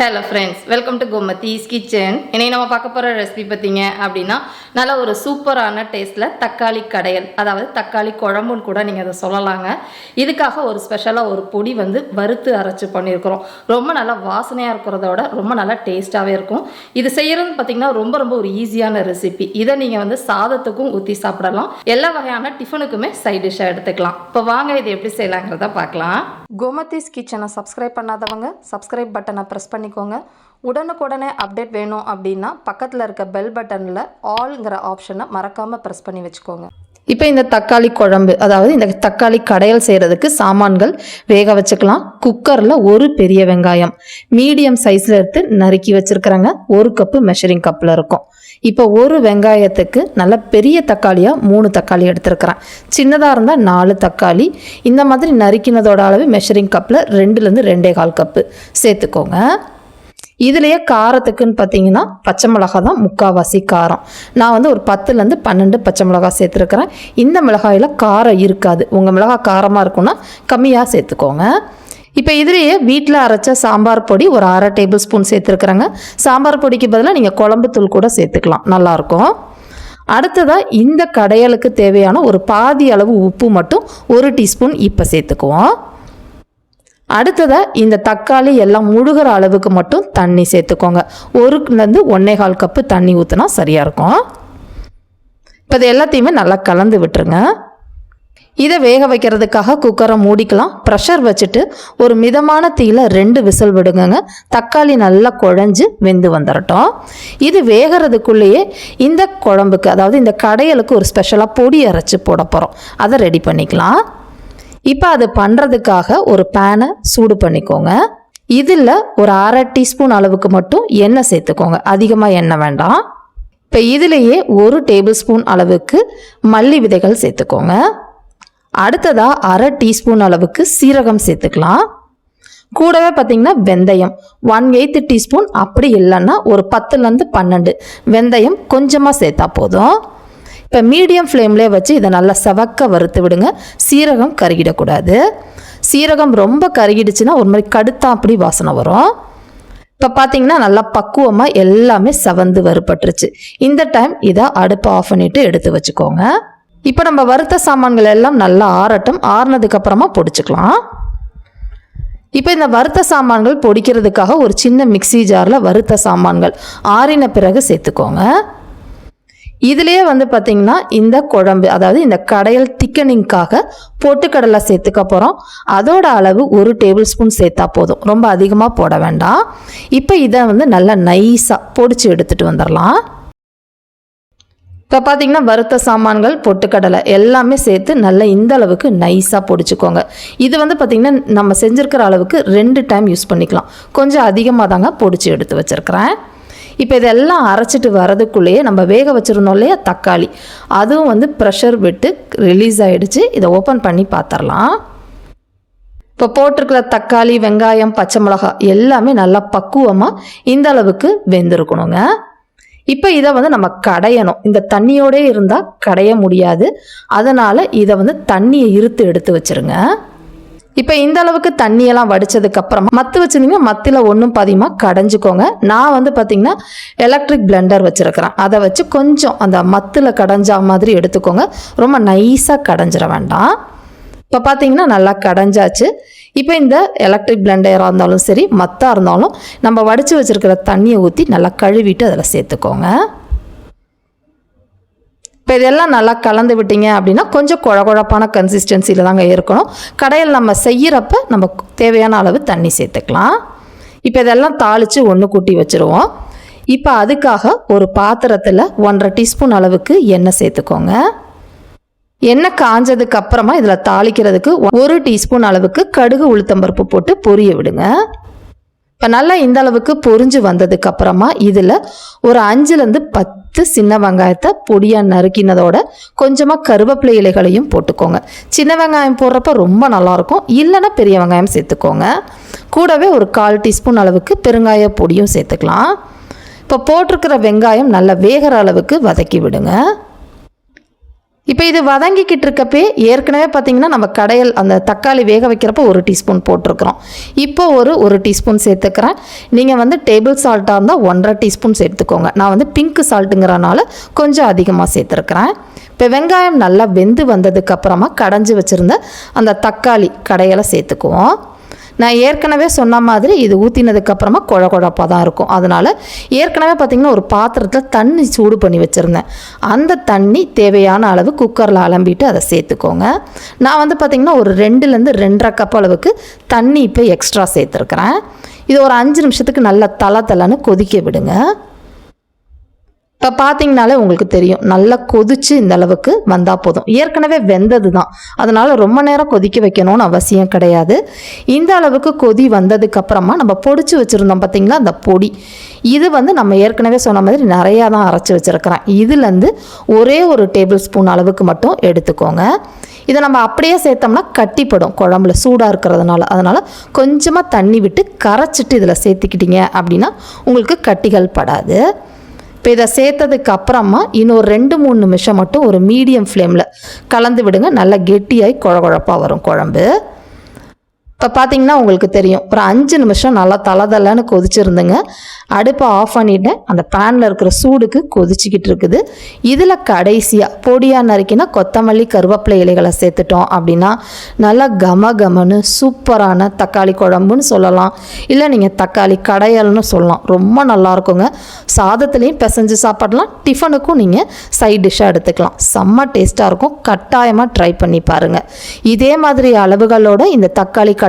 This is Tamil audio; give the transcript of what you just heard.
Hello friends welcome to Gomathi's kitchen இன்னைக்கு நம்ம பார்க்க போகிற ரெசிபி பார்த்தீங்க அப்படின்னா நல்ல ஒரு சூப்பரான டேஸ்ட்டில் தக்காளி கடையல் அதாவது தக்காளி குழம்புன்னு கூட நீங்கள் அதை சொல்லலாங்க. இதுக்காக ஒரு ஸ்பெஷலாக ஒரு பொடி வந்து வறுத்து அரைச்சி பண்ணியிருக்கிறோம். ரொம்ப நல்லா வாசனையாக இருக்கிறதோட ரொம்ப நல்லா டேஸ்ட்டாகவே இருக்கும். இது செய்யறதுன்னு பார்த்தீங்கன்னா ரொம்ப ரொம்ப ஒரு ஈஸியான ரெசிபி இதை நீங்கள் வந்து சாதத்துக்கும் ஊற்றி சாப்பிடலாம். எல்லா வகையான டிஃபனுக்குமே சைட் டிஷ்ஷாக எடுத்துக்கலாம். இப்போ வாங்க இது எப்படி செய்யலாங்கிறத பார்க்கலாம். கோமத்திஸ் கிச்சனை சப்ஸ்கிரைப் பண்ணாதவங்க சப்ஸ்கிரைப் பட்டனை ப்ரெஸ் பண்ணிக்கோங்க. உடனுக்குடனே அப்டேட் வேணும் அப்படின்னா பக்கத்தில் இருக்க பெல் பட்டனில் ஆல்ங்கிற ஆப்ஷனை மறக்காமல் ப்ரெஸ் பண்ணி வச்சுக்கோங்க. இப்போ இந்த தக்காளி குழம்பு அதாவது இந்த தக்காளி கடையல் செய்கிறதுக்கு சாமான்கள் வேக வச்சுக்கலாம். குக்கரில் ஒரு பெரிய வெங்காயம் மீடியம் சைஸில் எடுத்து நறுக்கி வச்சுருக்கிறேங்க. ஒரு கப்பு மெஷரிங் கப்பில் இருக்கும். இப்போ ஒரு வெங்காயத்துக்கு நல்ல பெரிய தக்காளியாக மூணு தக்காளி எடுத்துருக்கிறேன். சின்னதாக இருந்தால் நாலு தக்காளி. இந்த மாதிரி நறுக்கினதோட அளவு மெஷரிங் கப்பில் ரெண்டுலேருந்து ரெண்டே கால் கப்பு சேர்த்துக்கோங்க. இதுலேயே காரத்துக்குன்னு பார்த்தீங்கன்னா பச்சை மிளகா தான் முக்கால்வாசி காரம். நான் வந்து ஒரு பத்துலேருந்து பன்னெண்டு பச்சை மிளகாய் சேர்த்துருக்குறேன். இந்த மிளகாயில் காரம் இருக்காது. உங்கள் மிளகாய் காரமாக இருக்குன்னா கம்மியாக சேர்த்துக்கோங்க. இப்போ இதுலேயே வீட்டில் அரைச்ச சாம்பார் பொடி ஒரு அரை டேபிள் ஸ்பூன் சேர்த்துருக்குறேங்க. சாம்பார் பொடிக்கு பதிலாக நீங்கள் குழம்பு தூள் கூட சேர்த்துக்கலாம். நல்லாயிருக்கும் அடுத்ததாக இந்த கடையலுக்கு தேவையான ஒரு பாதி அளவு உப்பு மட்டும் ஒரு டீஸ்பூன் இப்போ சேர்த்துக்குவோம். அடுத்ததாக இந்த தக்காளி எல்லாம் முழுகிற அளவுக்கு மட்டும் தண்ணி சேர்த்துக்கோங்க. ஒருலேருந்து ஒன்றே கால் கப்பு தண்ணி ஊற்றினா சரியாக இருக்கும். இப்போ இது எல்லாத்தையுமே நல்லா கலந்து விட்டுருங்க. இதை வேக வைக்கிறதுக்காக குக்கரை மூடிக்கலாம். ப்ரெஷர் வச்சுட்டு ஒரு மிதமான தீயில் ரெண்டு விசில் விடுங்கங்க. தக்காளி நல்லா குழஞ்சு வெந்து வந்துடட்டும் இது வேகிறதுக்குள்ளேயே இந்த குழம்புக்கு அதாவது இந்த கடையலுக்கு ஒரு ஸ்பெஷலாக பொடி அரைச்சி போட போகிறோம் அதை ரெடி பண்ணிக்கலாம். இப்போ அது பண்ணுறதுக்காக ஒரு பேனை சூடு பண்ணிக்கோங்க. இதில் ஒரு அரை டீஸ்பூன் அளவுக்கு மட்டும் எண்ணெய் சேர்த்துக்கோங்க. அதிகமாக எண்ணெய் வேண்டாம். இப்போ இதுலேயே ஒரு டேபிள் ஸ்பூன் அளவுக்கு மல்லி விதைகள் சேர்த்துக்கோங்க. அடுத்ததாக அரை டீஸ்பூன் அளவுக்கு சீரகம் சேர்த்துக்கலாம். கூடவே பார்த்தீங்கன்னா வெந்தயம். ஒன் எயித்து டீஸ்பூன் அப்படி இல்லைன்னா ஒரு பத்துலேருந்து பன்னெண்டு. வெந்தயம் கொஞ்சமாக சேர்த்தா போதும். இப்போ மீடியம் ஃப்ளேம்லேயே வச்சு இதை நல்லா செவக்க வறுத்து விடுங்க. சீரகம் கருகிடக்கூடாது. சீரகம் ரொம்ப கருகிடுச்சுன்னா ஒரு மாதிரி கடுத்தா அப்படி வாசனை வரும். இப்போ பார்த்தீங்கன்னா நல்லா பக்குவமாக எல்லாமே செவந்து வறுபட்டுருச்சு. இந்த டைம் இதை அடுப்பை ஆஃப் பண்ணிவிட்டு எடுத்து வச்சுக்கோங்க. இப்போ நம்ம வறுத்த சாமான்கள் எல்லாம் நல்லா ஆறட்டும். ஆறுனதுக்கப்புறமா பொடிச்சுக்கலாம். இப்போ இந்த வறுத்த சாமான்கள் பொடிக்கிறதுக்காக ஒரு சின்ன மிக்ஸி ஜாரில் வறுத்த சாமான்கள் ஆறின பிறகு சேர்த்துக்கோங்க. இதுலேயே வந்து பார்த்திங்கன்னா இந்த குழம்பு அதாவது இந்த கடையல் திக்கனிங்காக பொட்டுக்கடலை சேர்த்துக்க போகிறோம் அதோட அளவு ஒரு டேபிள் ஸ்பூன் சேர்த்தா போதும். ரொம்ப அதிகமாக போட வேண்டாம். இப்போ இதை வந்து நல்லா நைஸாக பொடிச்சு எடுத்துகிட்டு வந்துடலாம். இப்போ பார்த்தீங்கன்னா வறுத்த சாமான்கள் பொட்டுக்கடலை எல்லாமே சேர்த்து நல்லா இந்த அளவுக்கு நைஸாக பொடிச்சுக்கோங்க. இது வந்து பார்த்திங்கன்னா நம்ம செஞ்சுருக்கிற அளவுக்கு ரெண்டு டைம் யூஸ் பண்ணிக்கலாம். கொஞ்சம் அதிகமாக தாங்க பொடிச்சு எடுத்து வச்சுருக்கிறேன். இப்போ இதெல்லாம் அரைச்சிட்டு வரதுக்குள்ளேயே நம்ம வேக வச்சுருந்தோம் இல்லையா? தக்காளி. அதுவும் வந்து ப்ரெஷர் விட்டு ரிலீஸ் ஆகிடுச்சு இதை ஓப்பன் பண்ணி பார்த்துடலாம். இப்போ போட்டிருக்கிற தக்காளி வெங்காயம் பச்சை மிளகாய் எல்லாமே நல்லா பக்குவமாக இந்த அளவுக்கு வெந்திருக்கணுங்க. இப்போ இதை வந்து நம்ம கடையணும். இந்த தண்ணியோடே இருந்தால் கடைய முடியாது. அதனால் இதை வந்து தண்ணியை இருத்து எடுத்து வச்சிருங்க. இப்போ இந்த அளவுக்கு தண்ணியெல்லாம் வடிச்சதுக்கப்புறம் மத்து வச்சிருந்தீங்கன்னா மத்தியில் ஒன்றும் பாதியமாக கடைஞ்சிக்கோங்க. நான் வந்து பார்த்தீங்கன்னா எலக்ட்ரிக் பிளெண்டர் வச்சுருக்கிறேன். அதை வச்சு கொஞ்சம் அந்த மத்தில் கடைஞ்சா மாதிரி எடுத்துக்கோங்க. ரொம்ப நைஸாக கடைஞ்சிட வேண்டாம். இப்போ பார்த்தீங்கன்னா நல்லா கடைஞ்சாச்சு. இப்போ இந்த எலக்ட்ரிக் பிளெண்டராக இருந்தாலும் சரி மத்தாக இருந்தாலும் நம்ம வடித்து வச்சுருக்கிற தண்ணியை ஊற்றி நல்லா கழுவிட்டு அதில் சேர்த்துக்கோங்க. இப்போ இதெல்லாம் நல்லா கலந்து விட்டீங்க அப்படின்னா கொஞ்சம் குழகுழப்பான கன்சிஸ்டன்சியில் தாங்க இருக்கணும். கடையில் நம்ம செய்கிறப்ப நம்ம தேவையான அளவு தண்ணி சேர்த்துக்கலாம். இப்போ இதெல்லாம் தாளித்து ஒன்று கூட்டி வச்சுருவோம். இப்போ அதுக்காக ஒரு பாத்திரத்தில் ஒன்றரை டீஸ்பூன் அளவுக்கு எண்ணெய் சேர்த்துக்கோங்க. எண்ணெய் காஞ்சதுக்கு அப்புறமா இதில் தாளிக்கிறதுக்கு ஒரு டீஸ்பூன் அளவுக்கு கடுகு உளுத்தம்பருப்பு போட்டு பொரிய விடுங்க. இப்போ நல்லா இந்த அளவுக்கு பொரிஞ்சு வந்ததுக்கு அப்புறமா இதில் ஒரு அஞ்சுலேருந்து பத்து சின்ன வெங்காயத்தை பொடியாக நறுக்கினதோட கொஞ்சமாக கருவேப்பிலை இலைகளையும் போட்டுக்கோங்க. சின்ன வெங்காயம் போடுறப்ப ரொம்ப நல்லாயிருக்கும். இல்லைன்னா பெரிய வெங்காயம் சேர்த்துக்கோங்க. கூடவே ஒரு கால் டீஸ்பூன் அளவுக்கு பெருங்காய பொடியும் சேர்த்துக்கலாம். இப்போ போட்டிருக்கிற வெங்காயம் நல்லா வேகிற அளவுக்கு வதக்கி விடுங்க. இப்போ இது வதங்கிக்கிட்டு இருக்கப்பே ஏற்கனவே பார்த்தீங்கன்னா நம்ம கடையில் அந்த தக்காளி வேக வைக்கிறப்ப ஒரு டீஸ்பூன் போட்டிருக்கிறோம். இப்போ ஒரு ஒரு டீஸ்பூன் சேர்த்துக்கிறேன். நீங்கள் வந்து டேபிள் சால்ட்டாக இருந்தால் ஒன்றரை டீஸ்பூன் சேர்த்துக்கோங்க. நான் வந்து பிங்க் சால்ட்டுங்கிறனால கொஞ்சம் அதிகமாக சேர்த்துருக்குறேன். இப்போ வெங்காயம் நல்லா வெந்து வந்ததுக்கப்புறமா கடைஞ்சி வச்சுருந்த அந்த தக்காளி கடையில் சேர்த்துக்குவோம். நான் ஏற்கனவே சொன்ன மாதிரி இது ஊற்றினதுக்கப்புறமா குழ குழப்பாக தான் இருக்கும். அதனால் ஏற்கனவே பார்த்திங்கன்னா ஒரு பாத்திரத்தில் தண்ணி சூடு பண்ணி வச்சுருந்தேன். அந்த தண்ணி தேவையான அளவு குக்கரில் அலம்பிட்டு அதை சேர்த்துக்கோங்க. நான் வந்து பார்த்திங்கன்னா ஒரு ரெண்டுலேருந்து ரெண்டரை கப் அளவுக்கு தண்ணி இப்போ எக்ஸ்ட்ரா சேர்த்துருக்குறேன். இது ஒரு அஞ்சு நிமிஷத்துக்கு நல்லா தலை தலைன்னு கொதிக்க விடுங்க. இப்போ பார்த்தீங்கனாலே உங்களுக்கு தெரியும். நல்லா கொதிச்சு இந்த அளவுக்கு வந்தால் போதும். ஏற்கனவே வெந்தது தான் அதனால் ரொம்ப நேரம் கொதிக்க வைக்கணும்னு அவசியம் கிடையாது. இந்த அளவுக்கு கொதி வந்ததுக்கப்புறமா நம்ம பொடிச்சு வச்சுருந்தோம் பார்த்திங்களா அந்த பொடி. இது வந்து நம்ம ஏற்கனவே சொன்ன மாதிரி நிறையா தான் அரைச்சி வச்சுருக்கிறேன். இதுலேருந்து ஒரே ஒரு டேபிள் ஸ்பூன் அளவுக்கு மட்டும் எடுத்துக்கோங்க. இதை நம்ம அப்படியே சேர்த்தோம்னா கட்டிப்படும். குழம்புல சூடாக இருக்கிறதுனால. அதனால் கொஞ்சமாக தண்ணி விட்டு கரைச்சிட்டு இதில் சேர்த்துக்கிட்டீங்க அப்படின்னா உங்களுக்கு கட்டிகள் படாது. இப்போ இதை சேர்த்ததுக்கு அப்புறமா இன்னொரு ரெண்டு மூணு நிமிஷம் மட்டும் ஒரு மீடியம் ஃப்ளேமில் கலந்து விடுங்க. நல்லா கெட்டியாகி குழகுழப்பாக வரும் குழம்பு. இப்போ பார்த்தீங்கன்னா உங்களுக்கு தெரியும். ஒரு அஞ்சு நிமிஷம் நல்லா தளதளன்னு கொதிச்சிருந்துங்க. அடுப்பை ஆஃப் பண்ணிட்டேன் அந்த பேனில் இருக்கிற சூடுக்கு கொதிச்சிக்கிட்டு இருக்குது. இதில் கடைசியாக பொடியாக நறுக்கினா கொத்தமல்லி கருவேப்பிலை இலைகளை சேர்த்துட்டோம் அப்படின்னா நல்லா கம கமன்னு சூப்பரான தக்காளி குழம்புன்னு சொல்லலாம். இல்லை நீங்கள் தக்காளி கடையல்னு சொல்லலாம். ரொம்ப நல்லா இருக்குங்க. சாதத்துலேயும் பிசைஞ்சு சாப்பிடலாம். டிஃபனுக்கும் நீங்கள் சைட் டிஷ்ஷாக எடுத்துக்கலாம். செம்ம டேஸ்ட்டாக இருக்கும். கட்டாயமாக ட்ரை பண்ணி பாருங்கள் இதே மாதிரி அளவுகளோட இந்த தக்காளி கடை